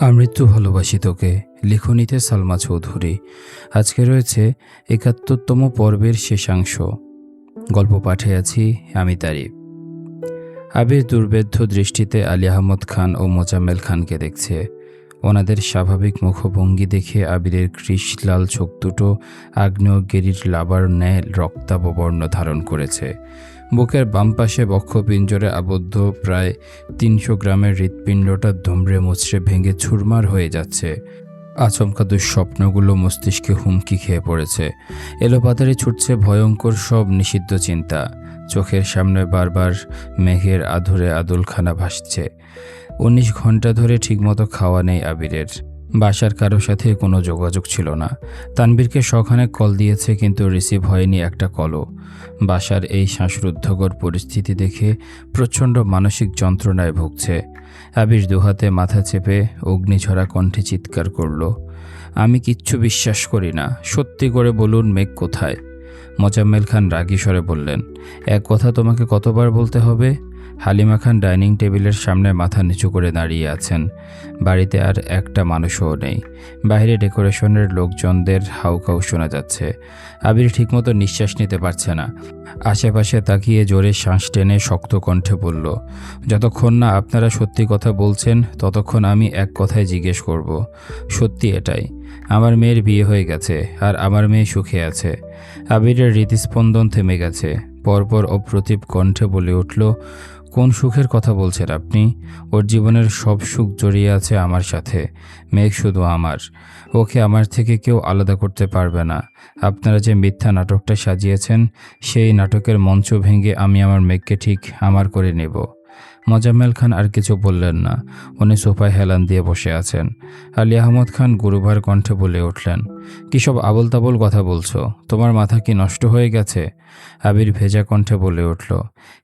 আমৃত্যু ভালোবাসি তোকে, লিখনিতে সালমা চৌধুরী। আজকে রয়েছে একাত্তরতম পর্বের শেষাংশ। গল্প পাঠে আছি আমি তারিফ। আবির দুর্বেদ্য দৃষ্টিতে আলী আহমদ খান ও মোজাম্মেল খানকে দেখছে। ওনাদের স্বাভাবিক মুখভঙ্গি দেখে আবিরের কৃষ্লাল চোখ দুটো আগ্নেয়গিরির লাবার ন্যায় রক্তাব বর্ণ ধারণ করেছে। বুকের বাম পাশে বক্ষপিঞ্জরে আবদ্ধ প্রায় তিনশো গ্রামের হৃৎপিণ্ডটা ধুমড়ে মুচড়ে ভেঙে ছুরমার হয়ে যাচ্ছে। আচমকা দুঃস্বপ্নগুলো মস্তিষ্কে হুমকি খেয়ে পড়েছে। এলোপাতারে ছুটছে ভয়ঙ্কর সব নিষিদ্ধ চিন্তা। চোখের সামনে বারবার মেঘের আধুরে আদুলখানা ভাসছে। উনিশ ঘণ্টা ধরে ঠিকমতো খাওয়া নেই আবিরের। বাসার কারোর সাথে কোনো যোগাযোগ ছিল না। তানবীরকে সখানে কল দিয়েছে কিন্তু রিসিভ হয়নি একটা কলও। বাসার এই শ্বাসরুদ্ধকর পরিস্থিতি দেখে প্রচণ্ড মানসিক যন্ত্রণায় ভুগছে। আবির দুহাতে মাথা চেপে অগ্নিঝরা কণ্ঠে চিৎকার করল, আমি কিচ্ছু বিশ্বাস করি না। সত্যি করে বলুন মেঘ কোথায়? মোজাম্মেল খান রাগী স্বরে বললেন এক কথা তোমাকে কতবার বলতে হবে? হালিমা খান ডাইনিং টেবিলের সামনে মাথা নিচু করে দাঁড়িয়ে আছেন। বাড়িতে আর একটা মানুষও নেই। বাইরে ডেকোরেশনের লোকজনদের হাউকাউ শোনা যাচ্ছে। আবির ঠিকমতো নিঃশ্বাস নিতে পারছে না। আশেপাশে তাকিয়ে জোরে শ্বাস টেনে শক্ত কণ্ঠে বলল, যতক্ষণ না আপনারা সত্যি কথা বলছেন, ততক্ষণ আমি এক কথায় জিজ্ঞেস করব। সত্যি এটাই, আমার মেয়ের বিয়ে হয়ে গেছে আর আমার মেয়ে সুখে আছে। আবিরের হৃদস্পন্দন থেমে গেছে। পরপর অপ্রতিভ কণ্ঠে বলে উঠল কোন সুখের কথা বলছেন আপনি? ওর জীবনের সব সুখ জড়িয়ে আছে আমার সাথে। মেঘ শুধু আমার। ওকে আমার থেকে কেউ আলাদা করতে পারবে না। আপনারা যে মিথ্যা নাটকটা সাজিয়েছেন, সেই নাটকের মঞ্চ ভেঙে আমি আমার মেঘকে ঠিক আমার করে নেব। মোজাম্মেল খান আর কিছু বললেন না। উনি সোফায় হেলান দিয়ে বসে আছেন। আলী আহমদ খান গুরুভার কণ্ঠে বলে উঠলেন কী সব আবল তাবল কথা বলছো? তোমার মাথা কি নষ্ট হয়ে গেছে? আবির ভেজা কণ্ঠে বলে উঠল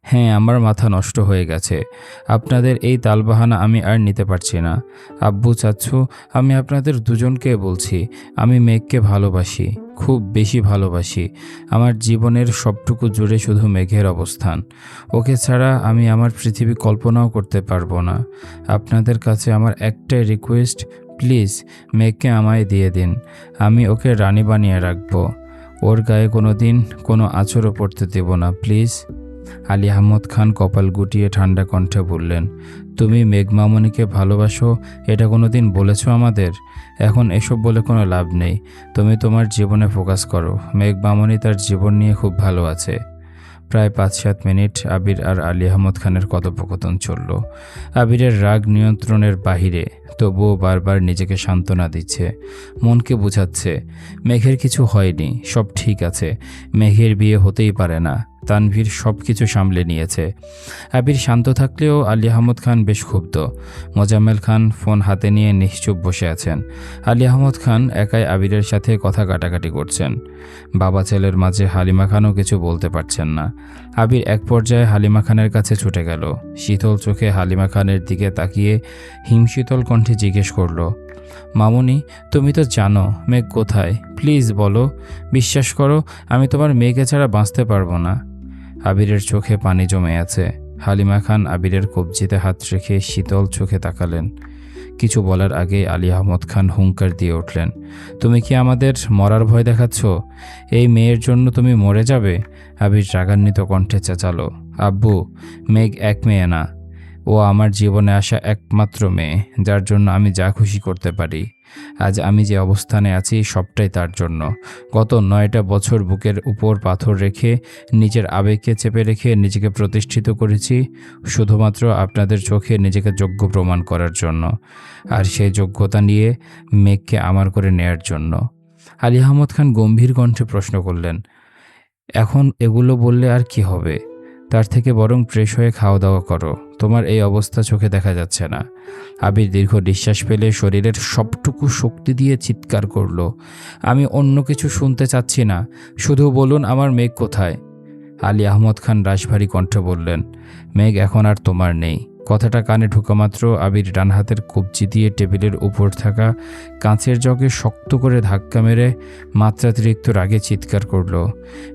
হ্যাঁ আমার মাথা নষ্ট হয়ে গেছে। আপনাদের এই তালবাহানা আমি আর নিতে পারছি না। আব্বু চাচ্ছু, আমি আপনাদের দুজনকে বলছি, আমি মেঘকে ভালোবাসি, খুব বেশি ভালোবাসি। আমার জীবনের সবটুকু জুড়ে শুধু মেঘের অবস্থান। ওকে ছাড়া আমি আমার পৃথিবী কল্পনাও করতে পারব না। আপনাদের কাছে আমার একটাই রিকোয়েস্ট প্লিজ মেঘকে আমায় দিয়ে দিন, আমি ওকে রানী বানিয়ে রাখব। ওর গায়ে কোনো দিন কোনো আঁচড়ও পড়তে দেব না, প্লিজ। আলী আহমদ খান কপাল গুটিয়ে ঠান্ডা কণ্ঠে বললেন, তুমি মেঘমামনিকে ভালোবাসো? এটা কোনো দিন বলেছ আমাদের? এখন এসব বলে কোনো লাভ নেই। তুমি তোমার জীবনে ফোকাস করো। মেঘমামনি তার জীবন নিয়ে খুব ভালো আছে। প্রায় পাঁচ সাত মিনিট আবির আর আলী আহমদ খানের কথোপকথন চলল। আবিরের রাগ নিয়ন্ত্রণের বাহিরে তবুও বারবার নিজেকে সান্ত্বনা দিচ্ছে। মনকে বুঝাচ্ছে, মেঘের কিছু হয়নি, সব ঠিক আছে। মেঘের বিয়ে হতেই পারে না। তানভীর সব কিছু সামলে নিয়েছে। আবির শান্ত থাকলেও আলী আহমদ খান বেশ ক্ষুব্ধ। মোজাম্মেল খান ফোন হাতে নিয়ে নিশ্চুপ বসে আছেন। আলী আহমদ খান একাই আবিরের সাথে কথা কাটাকাটি করছেন। বাবা ছেলের মাঝে হালিমা খানও কিছু বলতে পারছেন না। আবির এক পর্যায়ে হালিমা খানের কাছে ছুটে গেল। শীতল চোখে হালিমা খানের দিকে তাকিয়ে হিমশীতল কণ্ঠে জিজ্ঞেস করল, মামুনি, তুমি তো জানো মেঘ কোথায়। প্লিজ বলো। বিশ্বাস করো, আমি তোমার মেয়েকে ছাড়া বাঁচতে পারব না। আবিরের চোখে পানি জমে আছে। হালিমা খান আবিরের কবজিতে হাত রেখে শীতল চোখে তাকালেন। কিছু বলার আগে আলী আহমদ খান হুঙ্কার দিয়ে উঠলেন, তুমি কি আমাদের মরার ভয় দেখাচ্ছ? এই মেয়ের জন্য তুমি মরে যাবে? আবির রাগান্বিত কণ্ঠে চেঁচালো, আব্বু, মেঘ এক মেয়ে না। ও আমার জীবনে আসা একমাত্র মেয়ে, যার জন্য আমি যা খুশি করতে পারি। আজ আমি যে অবস্থানে আছি, সবটাই তার জন্য। গত নয়টা বছর বুকের উপর পাথর রেখে, নিজের আবেগকে চেপে রেখে নিজেকে প্রতিষ্ঠিত করেছি, শুধুমাত্র আপনাদের চোখে নিজেকে যোগ্য প্রমাণ করার জন্য, আর সেই যোগ্যতা নিয়ে মেঘকে আমার করে নেয়ার জন্য। আলী আহমদ খান গম্ভীর কণ্ঠে প্রশ্ন করলেন, এখন এগুলো বললে আর কি হবে? তার থেকে বরং ফ্রেশ হয়ে খাওয়া দাওয়া করো। তোমার এই অবস্থা চোখে দেখা যাচ্ছে না। আবির দীর্ঘ নিঃশ্বাস ফেলে শরীরের সবটুকু শক্তি দিয়ে চিৎকার করল। আমি অন্য কিছু শুনতে চাচ্ছি না। শুধু বলুন, আমার মেঘ কোথায়? আলী আহমদ খান রাশভারী কণ্ঠে বললেন, মেঘ এখন আর তোমার নেই। কথাটা কানে ঢোকা মাত্র আবির ডান হাতের কবজি দিয়ে টেবিলের উপর থাকা কাঁচের জগে শক্ত করে ধাক্কা মেরে মাত্রাতিরিক্ত রাগে চিৎকার করল,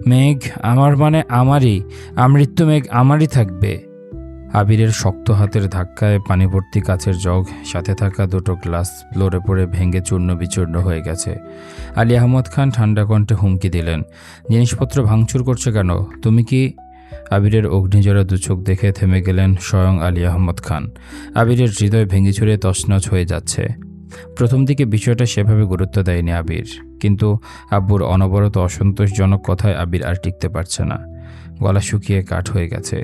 মেঘ, আমার মানে আমারই, আমৃত্যু মেঘ আমারই থাকবে। আবিরের শক্ত হাতের ধাক্কায় পানি ভর্তি কাছের জগ সাথে থাকা দুটো গ্লাস ফ্লোরে পড়ে ভেঙে চূর্ণ বিচূর্ণ হয়ে গেছে। আলী আহমদ খান ঠান্ডা কণ্ঠে হুমকি দিলেন, জিনিসপত্র ভাঙচুর করছে কেন? তুমি কি আবিরের অগ্নিজরা দু চোখ দেখে থেমে গেলেন স্বয়ং আলী আহমদ খান। আবিরের হৃদয় ভেঙে চুরে তছনছ হয়ে যাচ্ছে। প্রথম দিকে বিষয়টা সেভাবে গুরুত্ব দেয়নি আবির, কিন্তু আব্বুর অনবরত অসন্তোষজনক কথায় আবির আর টিকতে পারছে না। গলা শুকিয়ে কাঠ হয়ে গেছে।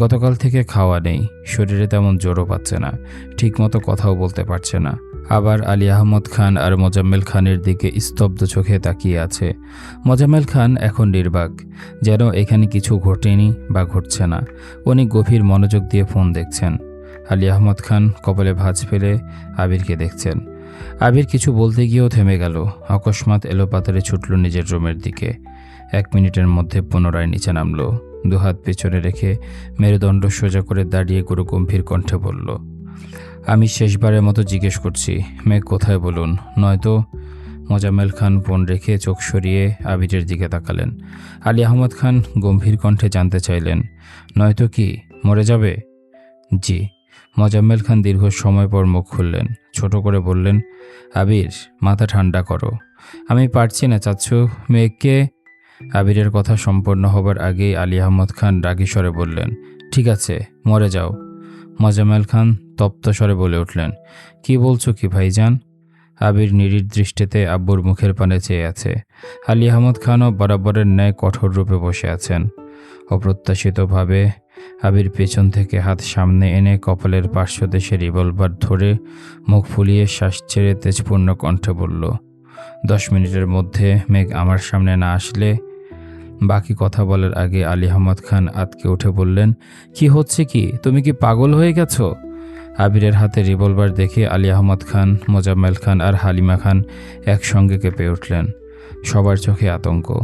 গতকাল থেকে খাওয়া নেই, শরীরে তেমন জোরও পাচ্ছে না, ঠিকমতো কথাও বলতে পারছে না। আবার আলী আহমদ খান আর মোজাম্মেল খানের দিকে স্তব্ধ চোখে তাকিয়ে আছে। মোজাম্মেল খান এখন নির্বাক, যেন এখানে কিছু ঘটেনি বা ঘটছে না। উনি গভীর মনোযোগ দিয়ে ফোন দেখছেন। আলী আহমদ খান কপালে ভাঁজ ফেলে আবিরকে দেখছেন। আবির কিছু বলতে গিয়েও থেমে গেল। অকস্মাৎ এলো পাতারে ছুটল নিজের রুমের দিকে। এক মিনিটের মধ্যে পুনরায় নিচে নামলো। দুহাত পেছনে রেখে মেরুদণ্ড সোজা করে দাঁড়িয়ে গুরু গম্ভীর কণ্ঠে বলল আমি শেষবারের মতো জিজ্ঞেস করছি, মেঘ, কোথায় বলুন? নয়তো মোজাম্মেল খান ফোন রেখে চোখ সরিয়ে আবিরের দিকে তাকালেন। আলী আহমদ খান গম্ভীর কণ্ঠে জানতে চাইলেন, নয়তো কি মরে যাবে? জি। মোজাম্মেল খান দীর্ঘ সময় পর মুখ খুললেন, ছোট করে বললেন, আবির, মাথা ঠান্ডা করো। আমি পারছি না, চাচ্ছু। মেয়েকে আবিরের কথা সম্পন্ন হবার আগেই আলী আহমদ খান রাগী স্বরে বললেন, ঠিক আছে, মরে যাও। মোজাম্মেল খান তপ্ত স্বরে বলে উঠলেন, কি বলছো কি ভাইজান? আবির নিরির দৃষ্টিতে আব্বুর মুখের পানে চেয়ে আছে। আলী আহমদ খানও বরাবরের ন্যায় কঠোর রূপে বসে আছেন। অপ্রত্যাশিতভাবে আবির পেছন থেকে হাত সামনে এনে কপালের পার্শ্ব দেশে রিভলভার ধরে মুখ ফুলিয়ে শ্বাস ছেড়ে তেজপূর্ণ কণ্ঠে বলল, দশ মিনিটের মধ্যে মেঘ আমার সামনে না আসলে? বাকি কথা বলার আগে আলী আহমদ খান আতকে উঠে বললেন, কি হচ্ছে কি? তুমি কি পাগল হয়ে গেছো? আবিরের হাতে রিভলভার দেখে আলী আহমদ খান, মোজাম্মেল খান আর হালিমা খান একসঙ্গে কেঁপে উঠলেন। সবার চোখে আতঙ্ক।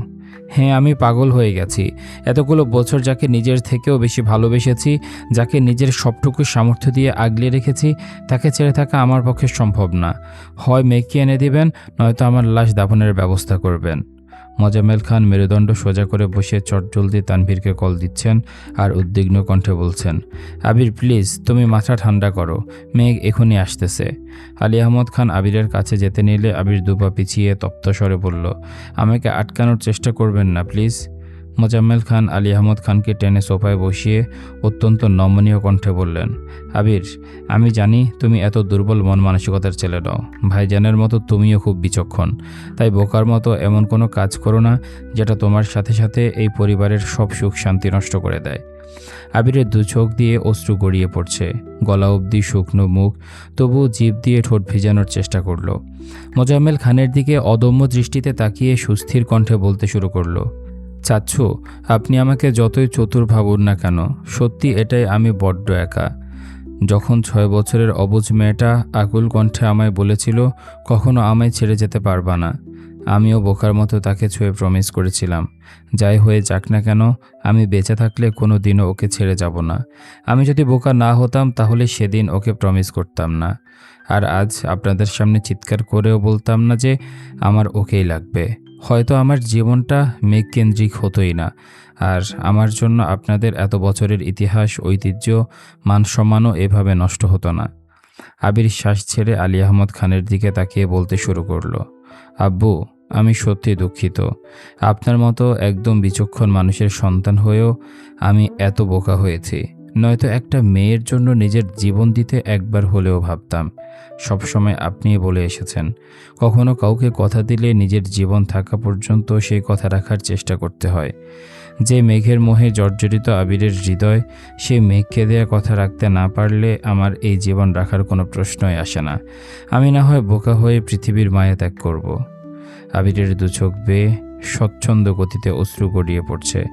হ্যাঁ আমি পাগল হয়ে গেছি। এতগুলো বছর যাকে নিজের থেকেও বেশি ভালোবেসেছি, যাকে নিজের সবটুকু সামর্থ্য দিয়ে আগলে রেখেছি, তাকে ছেড়ে থাকা আমার পক্ষে সম্ভব না। হয় মেয়েকে এনে দিবেন, নয়তো আমার লাশ দাফনের ব্যবস্থা করবেন। মোজাম্মেল খান মেরুদণ্ড সোজা করে বসে চটজলদি তানভীরকে কল দিচ্ছেন আর উদ্বিগ্ন কণ্ঠে বলছেন, আবির প্লিজ তুমি মাথা ঠান্ডা করো, মেঘ এখনই আসতেছে। আলী আহমদ খান আবিরের কাছে যেতে নিলে আবির দুপা পিছিয়ে তপ্ত স্বরে বলল, আমাকে আটকানোর চেষ্টা করবেন না প্লিজ মোজাম্মেল খান, আলী আহমদ খানকে টেনে সোফায় বসিয়ে অত্যন্ত নমনীয় কণ্ঠে বললেন, আবির, আমি জানি তুমি এত দুর্বল মন মানসিকতার ছেলে নও। ভাইজানের মতো তুমিও খুব বিচক্ষণ। তাই বোকার মতো এমন কোনো কাজ করো না যেটা তোমার সাথে সাথে এই পরিবারের সব সুখ শান্তি নষ্ট করে দেয়। আবিরের দু চোখ দিয়ে অশ্রু গড়িয়ে পড়ছে। গলা অবধি শুকনো মুখ, তবুও জিভ দিয়ে ঠোঁট ভিজানোর চেষ্টা করল। মোজাম্মেল খানের দিকে অদম্য দৃষ্টিতে তাকিয়ে সুস্থির কণ্ঠে বলতে শুরু করল চাচ্ছু, আপনি আমাকে যতই চতুর ভাবুন না কেন, সত্যি এটাই আমি বড্ড একা। যখন ছয় বছরের অবুজ মেয়েটা আকুল কণ্ঠে আমায় বলেছিল, কখনো আমায় ছেড়ে যেতে পারবা না। আমিও বোকার মতো তাকে ছুঁয়ে প্রমিস করেছিলাম। যাই হয়ে যাক না কেন, আমি বেঁচে থাকলে কোনো দিনও ওকে ছেড়ে যাব না। আমি যদি বোকা না হতাম, তাহলে সেদিন ওকে প্রমিস করতাম না। আর আজ আপনাদের সামনে চিৎকার করেও বলতাম না যে, আমার ওকেই লাগবে। হয়তো আমার জীবনটা মেঘকেন্দ্রিক হতোই না। আর আমার জন্য আপনাদের এত বছরের ইতিহাস, ঐতিহ্য মান সম্মানও এভাবে নষ্ট হতো না। আবির শ্বাস ছেড়ে আলী আহমদ খানের দিকে তাকিয়ে বলতে শুরু করল, আব্বু, আমি সত্যি দুঃখিত। আপনার মতো একদম বিচক্ষণ মানুষের সন্তান হয়েও আমি এত বোকা হয়েছি। নয়তো একটা মেয়ের জন্য নিজের জীবন দিতে একবার হলেও ভাবতাম। সবসময় আপনি বলে এসেছেন। কখনো কাউকে কথা দিলে নিজের জীবন থাকা পর্যন্ত সেই কথা রাখার চেষ্টা করতে হয়। যে মেঘের মোহে জর্জরিত আবিরের হৃদয়, সে মেঘকে দেয়া কথা রাখতে না পারলে আমার এই জীবন রাখার কোনো প্রশ্নই আসে না। আমি না হয় বোকা হয়ে পৃথিবীর মায়া ত্যাগ করব। আবিরের দু চোখ বেয়ে স্বচ্ছন্দ গতিতে অশ্রু গড়িয়ে পড়ছে।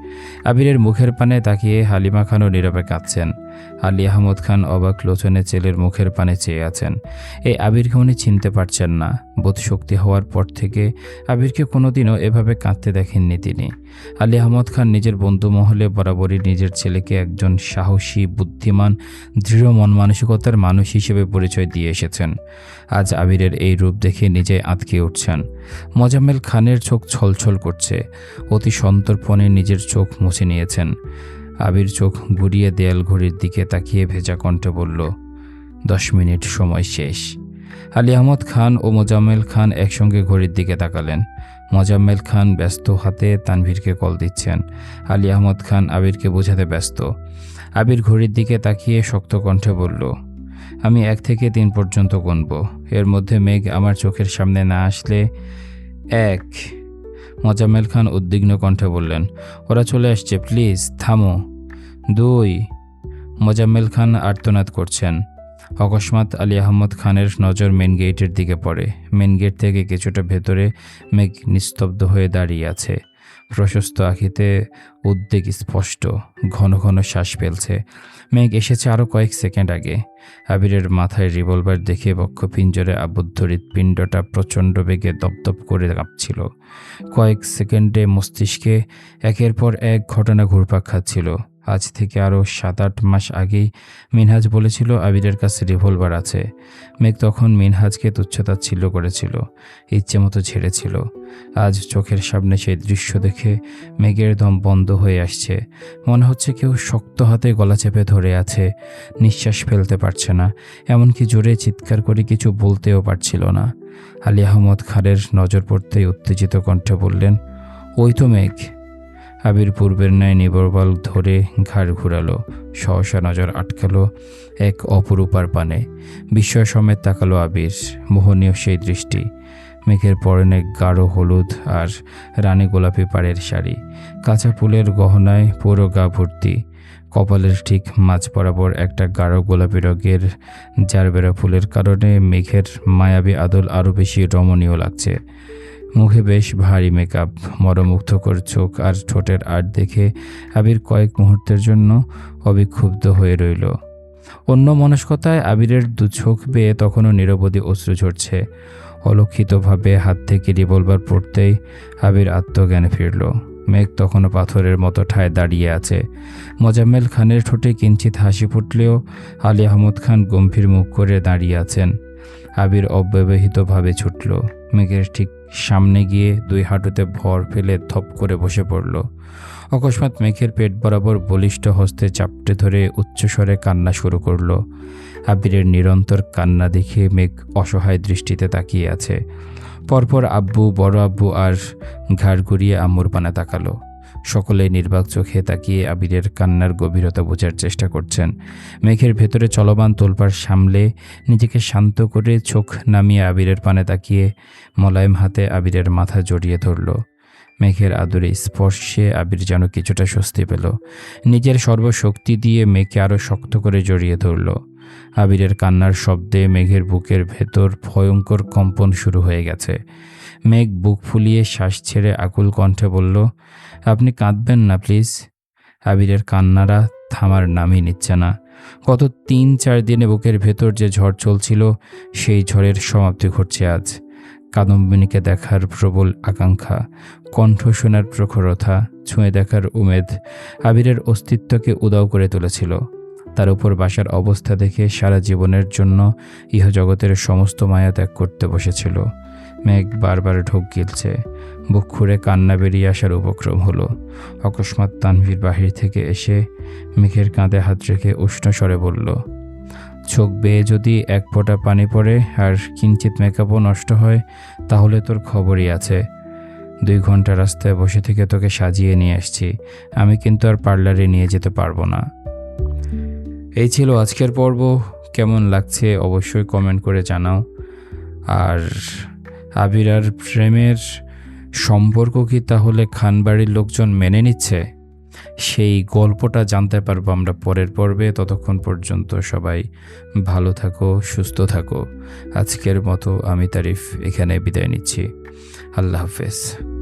আবিরের মুখের পানে তাকিয়ে হালিমা খানও নীরবে কাঁদছেন। আলী আহমদ খান অবাক লোচনে ছেলের মুখের পানে চেয়ে আছেন। এই আবিরকে উনি চিনতে পারছেন না। বোধশক্তি হওয়ার পর থেকে আবিরকে কোনোদিনও এভাবে কাঁদতে দেখেননি তিনি। আলী আহমদ খান নিজের বন্ধু মহলে বরাবরই নিজের ছেলেকে একজন সাহসী, বুদ্ধিমান, দৃঢ় মন মানসিকতার মানুষ হিসেবে পরিচয় দিয়ে এসেছেন। আজ আবিরের এই রূপ দেখে নিজে আঁতকে উঠছেন। মোজাম্মেল খানের চোখ ছলছল করছে। অতি সন্তর্পণে নিজের চোখ মুছে নিয়েছেন। আবির চোখ ঘুরিয়ে দেয়াল ঘড়ির দিকে তাকিয়ে ভেজা কণ্ঠে বলল, দশ মিনিট সময় শেষ। আলী আহমদ খান ও মোজাম্মেল খান একসঙ্গে ঘড়ির দিকে তাকালেন। মোজাম্মেল খান ব্যস্ত হাতে তানভীরকে কল দিচ্ছেন। আলী আহমদ খান আবিরকে বোঝাতে ব্যস্ত। আবির ঘড়ির দিকে তাকিয়ে শক্ত কণ্ঠে বলল, আমি এক থেকে তিন পর্যন্ত গুনব। এর মধ্যে মেঘ আমার চোখের সামনে না আসলে এক মোজাম্মেল খান উদ্বিগ্ন কণ্ঠে বললেন, ওরা চলে আসছে, প্লিজ, থামো। দুই, মোজাম্মেল খান আর্তনাদ করছেন। অকস্মাৎ আলী আহমদ খানের নজর মেন গেটের দিকে পড়ে। মেন গেট থেকে কিছুটা ভেতরে মেঘ নিস্তব্ধ হয়ে দাঁড়িয়ে আছে। প্রশস্ত আখিতে উদ্বেগ স্পষ্ট, ঘন ঘন শ্বাস ফেলছে। মেঘ এসেছে আরও কয়েক সেকেন্ড আগে। আবিরের মাথায় রিভলভার দেখে বক্ষ পিঞ্জরে আবদ্ধ হৃৎপিণ্ডটা প্রচণ্ড বেগে দপদপ করে কাঁপছিল। কয়েক সেকেন্ডে মস্তিষ্কে একের পর এক ঘটনা ঘুরপাক খাচ্ছিল। আজ থেকে আরও সাত আট মাস আগেই মিনহাজ বলেছিল, আবিরের কাছে রিভলভার আছে। মেঘ তখন মিনহাজকে তুচ্ছতাচ্ছিল্য করেছিল, ইচ্ছে মতো ছেড়েছিল আজ চোখের সামনে সেই দৃশ্য দেখে মেঘের দম বন্ধ হয়ে আসছে। মনে হচ্ছে কেউ শক্ত হাতে গলা চেপে ধরে আছে, নিঃশ্বাস ফেলতে পারছে না, এমনকি জোরে চিৎকার করে কিছু বলতেও পারছিল না। আলী আহমদ খানের নজর পড়তেই উত্তেজিত কণ্ঠে বললেন, ওই তো মেঘ আবির পূর্বের ন্যায় নিবরবল ধরে ঘাড় ঘুরালো, সহসা নজর আটকালো এক অপরূপার পানে। বিস্ময় সমেত তাকালো আবির, মোহনীয় সেই দৃষ্টি। মেঘের পরনে গাঢ় হলুদ আর রানী গোলাপি পাড়ের শাড়ি। কাঁচা ফুলের গহনায় পুরো গা ভর্তি। কপালের ঠিক মাঝ বরাবর একটা গাঢ় গোলাপি রঙের জারবেরা ফুলের কারণে মেঘের মায়াবী আদল আরও বেশি রমণীয় লাগছে। মুখে বেশ ভারী মেকআপ মরমুগ্ধকর চোখ আর ঠোঁটের আর্ট দেখে আবির কয়েক মুহূর্তের জন্য অবিক্ষুব্ধ হয়ে রইল। অন্য মনস্কতায় আবিরের দু চোখ বেয়ে তখনও নিরবধি অশ্রু ঝরছে। অলক্ষিতভাবে হাত থেকে রিভলভার পড়তেই আবির আত্মজ্ঞানে ফিরল। মেঘ তখনও পাথরের মতো ঠায় দাঁড়িয়ে আছে। মোজাম্মেল খানের ঠোঁটে কিঞ্চিত হাসি ফুটলেও আলী আহমদ খান গম্ভীর মুখ করে দাঁড়িয়ে আছেন। আবির অব্যবহিতভাবে ছুটল। মেঘের ঠিক সামনে গিয়ে দুই হাঁটুতে ভর ফেলে থপ করে বসে পড়ল। অকস্মাৎ মেঘের পেট বরাবর বলিষ্ঠ হস্তে চাপটে ধরে উচ্চস্বরে কান্না শুরু করল। আবিরের নিরন্তর কান্না দেখে মেঘ অসহায় দৃষ্টিতে তাকিয়ে আছে। পরপর আব্বু, বড় আব্বু আর ঘাড় ঘুরিয়ে আম্মুর পানে তাকালো। সকলে নির্বাক চোখে তাকিয়ে আবিরের কান্নার গভীরতা বোঝার চেষ্টা করছেন। মেঘের ভেতরে চলমান তোলপার সামলে নিজেকে শান্ত করে চোখ নামিয়ে আবিরের পানে তাকিয়ে মোলায়েম হাতে আবিরের মাথা জড়িয়ে ধরল। মেঘের আদরে স্পর্শে আবির যেন কিছুটা স্বস্তি পেল। নিজের সর্বশক্তি দিয়ে মেঘকে আরও শক্ত করে জড়িয়ে ধরল। আবিরের কান্নার শব্দে মেঘের বুকের ভেতর ভয়ঙ্কর কম্পন শুরু হয়ে গেছে। মেঘ বুক ফুলিয়ে শ্বাস ছেড়ে আকুল কণ্ঠে বলল, আপনি কাঁদবেন না, প্লিজ। আবিরের কান্নারা থামার নামই নিচ্ছে না। গত তিন চার দিনে বুকের ভেতর যে ঝড় চলছিল, সেই ঝড়ের সমাপ্তি ঘটছে আজ। কাদম্বিনীকে দেখার প্রবল আকাঙ্ক্ষা, কণ্ঠ শোনার প্রখরতা, ছুঁয়ে দেখার উমেদ আবিরের অস্তিত্বকে উদাও করে তুলেছিল। তার উপর বাসার অবস্থা দেখে সারা জীবনের জন্য ইহজগতের সমস্ত মায়া ত্যাগ করতে বসেছিল। মেঘ বারবার ঢোক গিলছে। বুক খুঁড়ে কান্না বেরিয়ে আসার উপক্রম হলো। অকস্মাৎ তানভীর বাহির থেকে এসে মেঘের কাঁধে হাত রেখে উষ্ণ স্বরে বলল, চোখ বেয়ে যদি এক ফোঁটা পানি পড়ে আর কিঞ্চিত মেকআপও নষ্ট হয়, তাহলে তোর খবরই আছে। দুই ঘণ্টা রাস্তায় বসে থেকে তোকে সাজিয়ে নিয়ে আসছি। আমি কিন্তু আর পার্লারে নিয়ে যেতে পারব না। এই ছিল আজকের পর্ব। কেমন লাগছে অবশ্যই কমেন্ট করে জানাও। আর আবির আর প্রেমের সম্পর্ক কি তাহলে খানবাড়ির লোকজন মেনে নিচ্ছে? সেই গল্পটা জানতে পারব আমরা পরের পর্বে। ততক্ষণ পর্যন্ত সবাই ভালো থাকো, সুস্থ থাকো। আজকের মতো আমি তারিফ এখানে বিদায় নিচ্ছি। আল্লাহ হাফেজ।